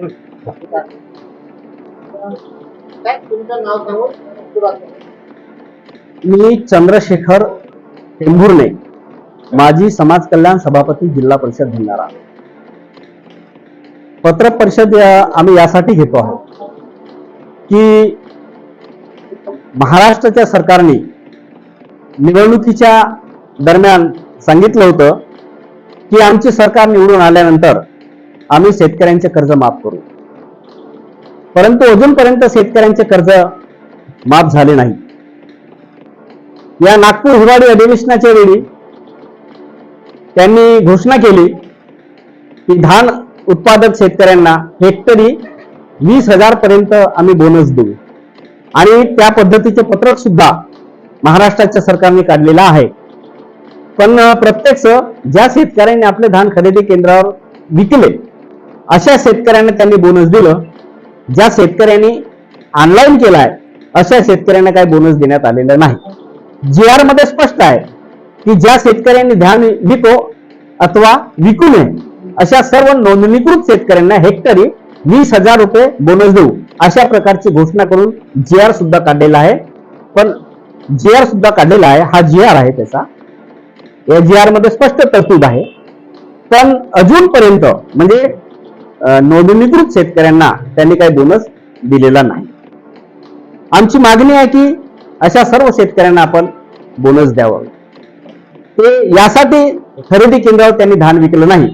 काय तुमचं नाव सांगून सुरुवात मी चंद्रशेखर टेंभुर्णे माजी समाज कल्याण सभापती जिल्हा परिषद भंडारा. पत्र परिषद या- आम्ही यासाठी घेतो आहोत की महाराष्ट्राच्या सरकारने निवडणुकीच्या दरम्यान सांगितलं होतं की आमचे सरकार निवडून आल्यानंतर आम्ही शेतकऱ्यांचे कर्ज माफ करू. परंतु अजूनपर्यंत शेतकऱ्यांचे कर्ज माफ झाले नाही. या नागपूर हिवाळी अधिवेशनाच्या वेळी त्यांनी घोषणा केली की धान उत्पादक शेतकऱ्यांना हेक्टरी वीस हजार पर्यंत आम्ही बोनस देऊ. आणि त्या पद्धतीचे पत्रक सुद्धा महाराष्ट्राच्या सरकारने काढलेलं आहे. पण प्रत्यक्ष ज्या शेतकऱ्यांनी आपले धान खरेदी केंद्रावर विकले अशा शेतकऱ्यांना त्यांनी बोनस दिलं. ज्या शेतकऱ्यांनी ऑनलाईन केलाय अशा शेतकऱ्यांना काही बोनस देण्यात आलेला नाही. जी आरमध्ये स्पष्ट आहे की ज्या शेतकऱ्यांनी ध्यान विको अथवा विकू नये अशा सर्व नोंदणीकृत शेतकऱ्यांना हेक्टरी वीस हजार रुपये बोनस देऊ. अशा प्रकारची घोषणा करून जी आर सुद्धा काढलेला आहे. पण जी आर सुद्धा काढलेला आहे हा जी आर आहे त्याचा. या जी आरमध्ये स्पष्ट तरतूद आहे. पण अजूनपर्यंत म्हणजे नोंदणीकृत शेतकऱ्यांना त्यांनी काही बोनस दिलेला नाही. आमची मागणी आहे की अशा सर्व शेतकऱ्यांना आपण बोनस द्यावं. ते यासाठी खरेदी केंद्रावर त्यांनी धान विकलं नाही.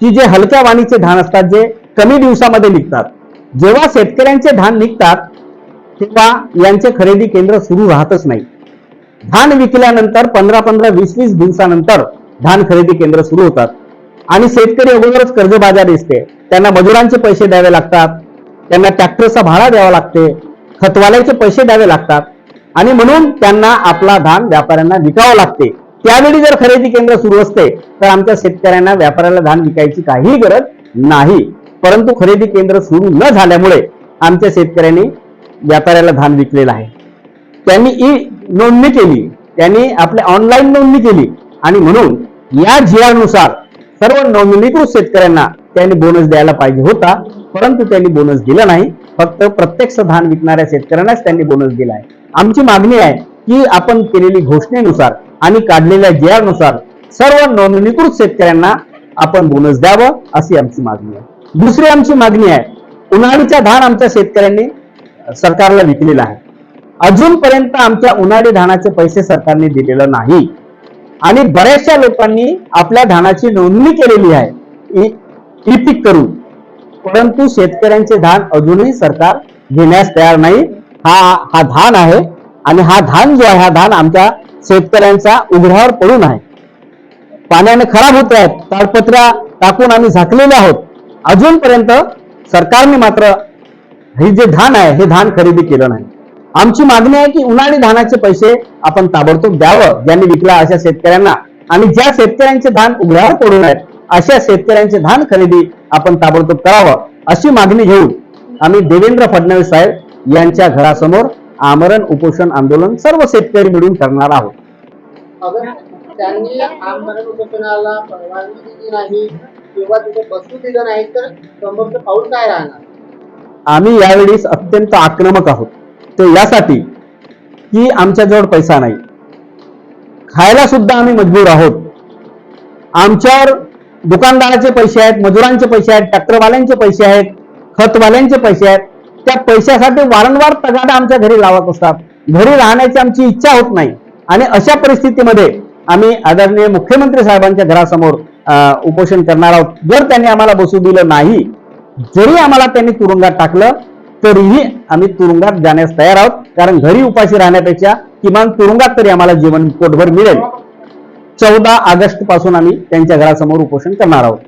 की जे हलक्या वाणीचे धान असतात जे कमी दिवसामध्ये निघतात जेव्हा शेतकऱ्यांचे धान निघतात तेव्हा यांचे खरेदी केंद्र सुरू राहतच नाही. धान विकल्यानंतर पंधरा पंधरा वीस वीस दिवसानंतर धान खरेदी केंद्र सुरू होतात. आणि शेतकरी अगोदरच कर्जबाजार दिसते. त्यांना मजुरांचे पैसे द्यावे लागतात. त्यांना ट्रॅक्टरचा भाडा द्यावा लागते. खतवाल्याचे पैसे द्यावे लागतात. आणि म्हणून त्यांना आपला धान व्यापाऱ्यांना विकावं लागते. त्यावेळी जर खरेदी केंद्र सुरू असते तर आमच्या शेतकऱ्यांना व्यापाऱ्याला धान विकायची काहीही गरज नाही. परंतु खरेदी केंद्र सुरू न झाल्यामुळे आमच्या शेतकऱ्यांनी व्यापाऱ्याला धान विकलेलं आहे. त्यांनी ई नोंदणी केली. त्यांनी आपल्या ऑनलाईन नोंदणी केली. आणि म्हणून या जियानुसार सर्व नोंदणीकृत शेतकऱ्यांना त्यांनी बोनस द्यायला पाहिजे होता परंतु त्यांनी बोनस दिला नाही. फक्त प्रत्यक्ष धान विकणाऱ्या शेतकऱ्यांनाच त्यांनी बोनस दिला आहे. आमची मागणी आहे की आपण केलेली घोषणेनुसार आणि काढलेल्या जी नुसार सर्व नोंदणीकृत शेतकऱ्यांना आपण बोनस द्यावं अशी आमची मागणी आहे. दुसरी आमची मागणी आहे उन्हाळीचा धान आमच्या शेतकऱ्यांनी सरकारला विकलेला आहे. अजूनपर्यंत आमच्या उन्हाळी धानाचे पैसे सरकारने दिलेलं नाही. आणि बऱ्याचशा लोकांनी आपल्या धानाची नोंदणी केलेली आहे. ई पीक करून. परंतु शेतकऱ्यांचे धान अजूनही सरकार घेण्यास तयार नाही. हा हा धान आहे आणि हा धान जो आहे हा धान आमच्या शेतकऱ्यांचा उघड्यावर पडून आहे. पाण्याने खराब होत आहेत ताडपत्र्या टाकून आम्ही झाकलेले आहोत. अजूनपर्यंत सरकारने मात्र हे जे धान आहे हे धान खरेदी केलं नाही. आमची मागणी आहे की उन्हाळी धानाचे पैसे आपण ताबडतोब द्यावं ज्यांनी विकला अशा शेतकऱ्यांना. आणि ज्या शेतकऱ्यांचे धान उघड्यावर पडून आहेत अशा शेतकऱ्यांचे धान खरेदी आपण ताबडतोब करावं अशी मागणी घेऊन आम्ही देवेंद्र फडणवीस साहेब यांच्या घरासमोर आमरण उपोषण आंदोलन सर्व शेतकरी मिळून करणार आहोत. अगर त्यांनी आमदार उपोषणाला परवानगी दिली नाही किंवा तिथे बसू दिलं नाही तर समोरचं पाऊल काय राहणार? आम्ही यावेळी अत्यंत आक्रमक आहोत. ते यासाठी की आमच्याजवळ पैसा नाही. खायला सुद्धा आम्ही मजबूर आहोत. आमच्यावर दुकानदाराचे पैसे आहेत मजुरांचे पैसे आहेत ट्रॅक्टरवाल्यांचे पैसे आहेत खतवाल्यांचे पैसे आहेत. त्या पैशासाठी वारंवार तगादा आमच्या घरी लावत असतात. घरी राहण्याची आमची इच्छा होत नाही. आणि अशा परिस्थितीमध्ये आम्ही आदरणीय मुख्यमंत्री साहेबांच्या घरासमोर अं, उपोषण करणार आहोत. जर त्यांनी आम्हाला बसू दिलं नाही जरी आम्हाला त्यांनी तुरुंगात टाकलं तरीही आम्ही तुरुंगात जाण्यास तयार आहोत. कारण घरी उपाशी राहण्यापेक्षा किमान तुरुंगात तरी आम्हाला जीवन पोटभर मिळेल. चौदा ऑगस्टपासून आम्ही त्यांच्या घरासमोर उपोषण करणार आहोत.